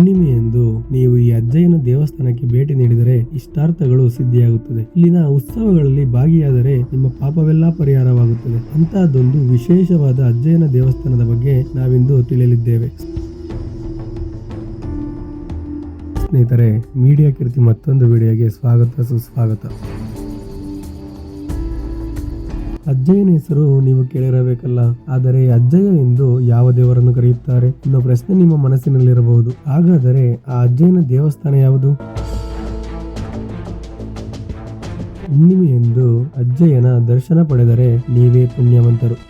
ಹುಣ್ಣಿಮೆಯಂದು ನೀವು ಈ ಅಜ್ಜಯ್ಯನ ದೇವಸ್ಥಾನಕ್ಕೆ ಭೇಟಿ ನೀಡಿದರೆ ಇಷ್ಟಾರ್ಥಗಳು ಸಿದ್ಧಿಯಾಗುತ್ತದೆ. ಇಲ್ಲಿನ ಉತ್ಸವಗಳಲ್ಲಿ ಭಾಗಿಯಾದರೆ ನಿಮ್ಮ ಪಾಪವೆಲ್ಲ ಪರಿಹಾರವಾಗುತ್ತದೆ. ಅಂತಹದ್ದೊಂದು ವಿಶೇಷವಾದ ಅಜ್ಜಯ್ಯನ ದೇವಸ್ಥಾನದ ಬಗ್ಗೆ ನಾವಿಂದು ತಿಳಿಯಲಿದ್ದೇವೆ. ಸ್ನೇಹಿತರೆ, ಮೀಡಿಯಾ ಕೀರ್ತಿ ಮತ್ತೊಂದು ವಿಡಿಯೋಗೆ ಸ್ವಾಗತ, ಸುಸ್ವಾಗತ. ಅಜ್ಜಯ್ಯನ ಹೆಸರು ನೀವು ಕೇಳಿರಬೇಕಲ್ಲ. ಆದರೆ ಅಜ್ಜಯ್ಯ ಎಂದು ಯಾವ ದೇವರನ್ನು ಕರೆಯುತ್ತಾರೆ? ಅನ್ನೋ ಪ್ರಶ್ನೆ ನಿಮ್ಮ ಮನಸ್ಸಿನಲ್ಲಿರಬಹುದು. ಹಾಗಾದರೆ ಆ ಅಜ್ಜಯ್ಯನ ದೇವಸ್ಥಾನ ಯಾವುದು? ಹುಣ್ಣಿಮೆಯೆಂದು ಅಜ್ಜಯ್ಯನ ದರ್ಶನ ಪಡೆದರೆ ನೀವೇ ಪುಣ್ಯವಂತರು.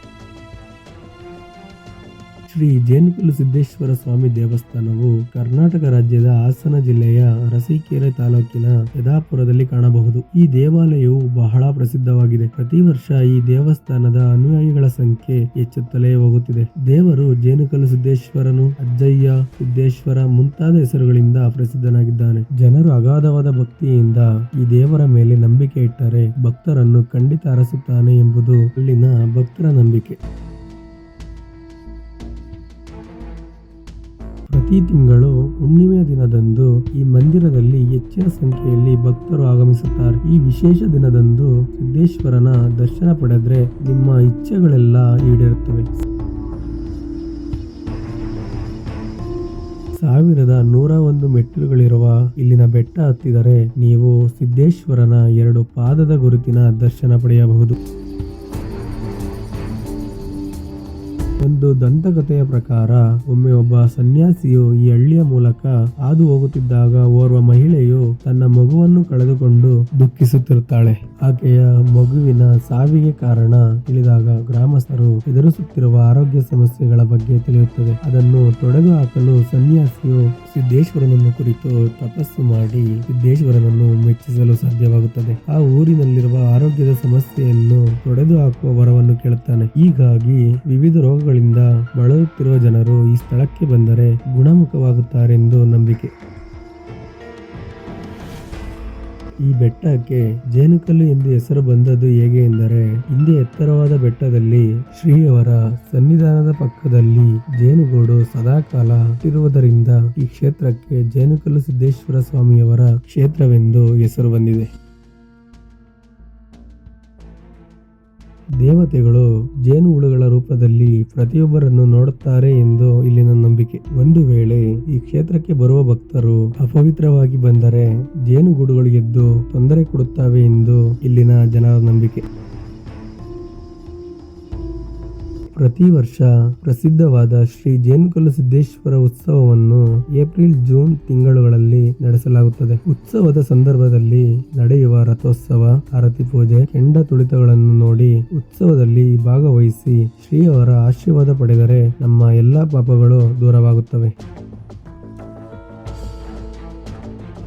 ಶ್ರೀ ಜೇನುಕುಲು ಸಿದ್ದೇಶ್ವರ ಸ್ವಾಮಿ ದೇವಸ್ಥಾನವು ಕರ್ನಾಟಕ ರಾಜ್ಯದ ಹಾಸನ ಜಿಲ್ಲೆಯ ಅರಸೀಕೆರೆ ತಾಲೂಕಿನ ಯದಾಪುರದಲ್ಲಿ ಕಾಣಬಹುದು. ಈ ದೇವಾಲಯವು ಬಹಳ ಪ್ರಸಿದ್ಧವಾಗಿದೆ. ಪ್ರತಿ ವರ್ಷ ಈ ದೇವಸ್ಥಾನದ ಅನುಯಾಯಿಗಳ ಸಂಖ್ಯೆ ಹೆಚ್ಚುತ್ತಲೇ ಹೋಗುತ್ತಿದೆ. ದೇವರು ಜೇನುಕಲ್ಲು ಸಿದ್ದೇಶ್ವರನು ಅಜ್ಜಯ್ಯ, ಸಿದ್ದೇಶ್ವರ ಮುಂತಾದ ಹೆಸರುಗಳಿಂದ ಪ್ರಸಿದ್ಧನಾಗಿದ್ದಾನೆ. ಜನರು ಅಗಾಧವಾದ ಭಕ್ತಿಯಿಂದ ಈ ದೇವರ ಮೇಲೆ ನಂಬಿಕೆ ಇಟ್ಟರೆ ಭಕ್ತರನ್ನು ಖಂಡಿತ ಅರಸುತ್ತಾನೆ ಎಂಬುದು ಇಲ್ಲಿನ ಭಕ್ತರ ನಂಬಿಕೆ. ಪ್ರತಿ ತಿಂಗಳು ಹುಣ್ಣಿಮೆಯ ದಿನದಂದು ಈ ಮಂದಿರದಲ್ಲಿ ಹೆಚ್ಚಿನ ಸಂಖ್ಯೆಯಲ್ಲಿ ಭಕ್ತರು ಆಗಮಿಸುತ್ತಾರೆ. ಈ ವಿಶೇಷ ದಿನದಂದು ಸಿದ್ದೇಶ್ವರನ ದರ್ಶನ ಪಡೆದ್ರೆ ನಿಮ್ಮ ಇಚ್ಛೆಗಳೆಲ್ಲ ಈಡೇರುತ್ತವೆ. ಸಾವಿರದ ನೂರ ಒಂದು ಮೆಟ್ಟಿಲುಗಳಿರುವ ಇಲ್ಲಿನ ಬೆಟ್ಟ ಹತ್ತಿದರೆ ನೀವು ಸಿದ್ದೇಶ್ವರನ ಎರಡು ಪಾದದ ಗುರುತಿನ ದರ್ಶನ ಪಡೆಯಬಹುದು. ಒಂದು ದಂತಕಥೆಯ ಪ್ರಕಾರ ಒಮ್ಮೆ ಒಬ್ಬ ಸನ್ಯಾಸಿಯು ಈ ಹಳ್ಳಿಯ ಮೂಲಕ ಹಾದು ಹೋಗುತ್ತಿದ್ದಾಗ ಓರ್ವ ಮಹಿಳೆಯು ತನ್ನ ಮಗುವನ್ನು ಕಳೆದುಕೊಂಡು ದುಃಖಿಸುತ್ತಿರುತ್ತಾಳೆ. ಆಕೆಯ ಮಗುವಿನ ಸಾವಿಗೆ ಕಾರಣ ತಿಳಿದಾಗ ಗ್ರಾಮಸ್ಥರು ಎದುರಿಸುತ್ತಿರುವ ಆರೋಗ್ಯ ಸಮಸ್ಯೆಗಳ ಬಗ್ಗೆ ತಿಳಿಯುತ್ತದೆ. ಅದನ್ನು ತೊಡೆದು ಹಾಕಲು ಸನ್ಯಾಸಿಯು ಸಿದ್ದೇಶ್ವರನನ್ನು ಕುರಿತು ತಪಸ್ಸು ಮಾಡಿ ಸಿದ್ದೇಶ್ವರನನ್ನು ಮೆಚ್ಚಿಸಲು ಸಾಧ್ಯವಾಗುತ್ತದೆ. ಆ ಊರಿನಲ್ಲಿರುವ ಆರೋಗ್ಯದ ಸಮಸ್ಯೆಯನ್ನು ತೊಡೆದು ಹಾಕುವ ವರವನ್ನು ಕೇಳುತ್ತಾನೆ. ಹೀಗಾಗಿ ವಿವಿಧ ರೋಗಗಳಿಂದ ಬಳಲುತ್ತಿರುವ ಜನರು ಈ ಸ್ಥಳಕ್ಕೆ ಬಂದರೆ ಗುಣಮುಖವಾಗುತ್ತಾರೆಂದು ನಂಬಿಕೆ. ಈ ಬೆಟ್ಟಕ್ಕೆ ಜೇನುಕಲ್ಲು ಎಂದು ಹೆಸರು ಬಂದದ್ದು ಹೇಗೆ ಎಂದರೆ, ಹಿಂದೆ ಎತ್ತರವಾದ ಬೆಟ್ಟದಲ್ಲಿ ಶ್ರೀಯವರ ಸನ್ನಿಧಾನದ ಪಕ್ಕದಲ್ಲಿ ಜೇನುಗೂಡು ಸದಾಕಾಲ ಇರುವುದರಿಂದ ಈ ಕ್ಷೇತ್ರಕ್ಕೆ ಜೇನುಕಲ್ಲು ಸಿದ್ದೇಶ್ವರ ಸ್ವಾಮಿಯವರ ಕ್ಷೇತ್ರವೆಂದು ಹೆಸರು ಬಂದಿದೆ. ದೇವತೆಗಳು ಜೇನು ರೂಪದಲ್ಲಿ ಪ್ರತಿಯೊಬ್ಬರನ್ನು ನೋಡುತ್ತಾರೆ ಎಂದು ಇಲ್ಲಿನ ನಂಬಿಕೆ. ಒಂದು ವೇಳೆ ಈ ಕ್ಷೇತ್ರಕ್ಕೆ ಬರುವ ಭಕ್ತರು ಅಪವಿತ್ರವಾಗಿ ಬಂದರೆ ಜೇನುಗೂಡುಗಳು ಎದ್ದು ತೊಂದರೆ ಕೊಡುತ್ತವೆ ಎಂದು ಇಲ್ಲಿನ ಜನರ ನಂಬಿಕೆ. ಪ್ರತಿ ವರ್ಷ ಪ್ರಸಿದ್ಧವಾದ ಶ್ರೀ ಜೇನುಕಲ್ಲು ಸಿದ್ದೇಶ್ವರ ಉತ್ಸವವನ್ನು ಏಪ್ರಿಲ್ ಜೂನ್ ತಿಂಗಳುಗಳಲ್ಲಿ ನಡೆಸಲಾಗುತ್ತದೆ. ಉತ್ಸವದ ಸಂದರ್ಭದಲ್ಲಿ ನಡೆಯುವ ರಥೋತ್ಸವ, ಆರತಿ ಪೂಜೆ, ಕೆಂಡ ತುಳಿತಗಳನ್ನು ನೋಡಿ ಉತ್ಸವದಲ್ಲಿ ಭಾಗವಹಿಸಿ ಶ್ರೀಯವರ ಆಶೀರ್ವಾದ ಪಡೆದರೆ ನಮ್ಮ ಎಲ್ಲಾ ಪಾಪಗಳು ದೂರವಾಗುತ್ತವೆ.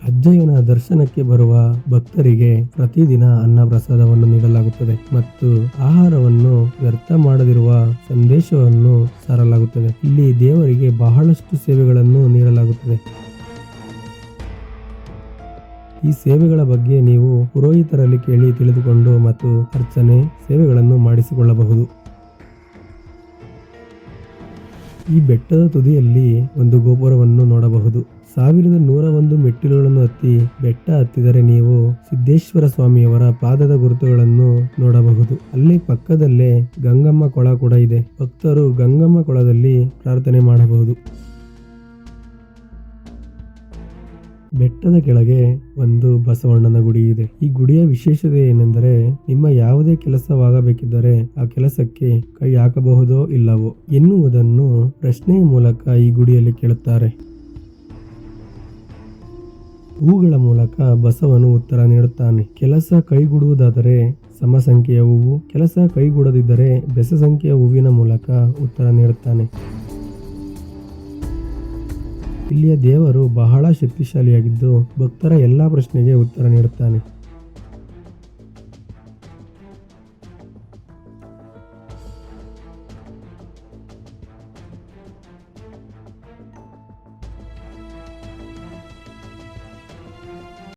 ಅಜ್ಜಯ್ಯನ ದರ್ಶನಕ್ಕೆ ಬರುವ ಭಕ್ತರಿಗೆ ಪ್ರತಿದಿನ ಅನ್ನ ಪ್ರಸಾದವನ್ನು ನೀಡಲಾಗುತ್ತದೆ ಮತ್ತು ಆಹಾರವನ್ನು ವ್ಯರ್ಥ ಮಾಡದಿರುವ ಸಂದೇಶವನ್ನು ಸಾರಲಾಗುತ್ತದೆ. ಇಲ್ಲಿ ದೇವರಿಗೆ ಬಹಳಷ್ಟು ಸೇವೆಗಳನ್ನು ನೀಡಲಾಗುತ್ತದೆ. ಈ ಸೇವೆಗಳ ಬಗ್ಗೆ ನೀವು ಪುರೋಹಿತರಲ್ಲಿ ಕೇಳಿ ತಿಳಿದುಕೊಂಡು ಮತ್ತು ಅರ್ಚನೆ ಸೇವೆಗಳನ್ನು ಮಾಡಿಸಿಕೊಳ್ಳಬಹುದು. ಈ ಬೆಟ್ಟದ ತುದಿಯಲ್ಲಿ ಒಂದು ಗೋಪುರವನ್ನು ನೋಡಬಹುದು. ಸಾವಿರದ ನೂರ ಒಂದು ಮೆಟ್ಟಿಲುಗಳನ್ನು ಹತ್ತಿ ಬೆಟ್ಟ ಹತ್ತಿದರೆ ನೀವು ಸಿದ್ದೇಶ್ವರ ಸ್ವಾಮಿಯವರ ಪಾದದ ಗುರುತುಗಳನ್ನು ನೋಡಬಹುದು. ಅಲ್ಲಿ ಪಕ್ಕದಲ್ಲೇ ಗಂಗಮ್ಮ ಕೊಳ ಕೂಡ ಇದೆ. ಭಕ್ತರು ಗಂಗಮ್ಮ ಕೊಳದಲ್ಲಿ ಪ್ರಾರ್ಥನೆ ಮಾಡಬಹುದು. ಬೆಟ್ಟದ ಕೆಳಗೆ ಒಂದು ಬಸವಣ್ಣನ ಗುಡಿ ಇದೆ. ಈ ಗುಡಿಯ ವಿಶೇಷತೆ ಏನೆಂದರೆ ನಿಮ್ಮ ಯಾವುದೇ ಕೆಲಸವಾಗಬೇಕಿದ್ದರೆ ಆ ಕೆಲಸಕ್ಕೆ ಕೈ ಹಾಕಬಹುದೋ ಇಲ್ಲವೋ ಎನ್ನುವುದನ್ನು ಪ್ರಶ್ನೆಯ ಮೂಲಕ ಈ ಗುಡಿಯಲ್ಲಿ ಕೇಳುತ್ತಾರೆ. ಹೂಗಳ ಮೂಲಕ ಬಸವನು ಉತ್ತರ ನೀಡುತ್ತಾನೆ. ಕೆಲಸ ಕೈಗೂಡುವುದಾದರೆ ಸಮ ಸಂಖ್ಯೆಯ ಹೂವು, ಕೆಲಸ ಕೈಗೂಡದಿದ್ದರೆ ಬೆಸ ಸಂಖ್ಯೆಯ ಹೂವಿನ ಮೂಲಕ ಉತ್ತರ ನೀಡುತ್ತಾನೆ. ಇಲ್ಲಿಯ ದೇವರು ಬಹಳ ಶಕ್ತಿಶಾಲಿಯಾಗಿದ್ದು ಭಕ್ತರ ಎಲ್ಲ ಪ್ರಶ್ನೆಗೆ ಉತ್ತರ ನೀಡುತ್ತಾನೆ.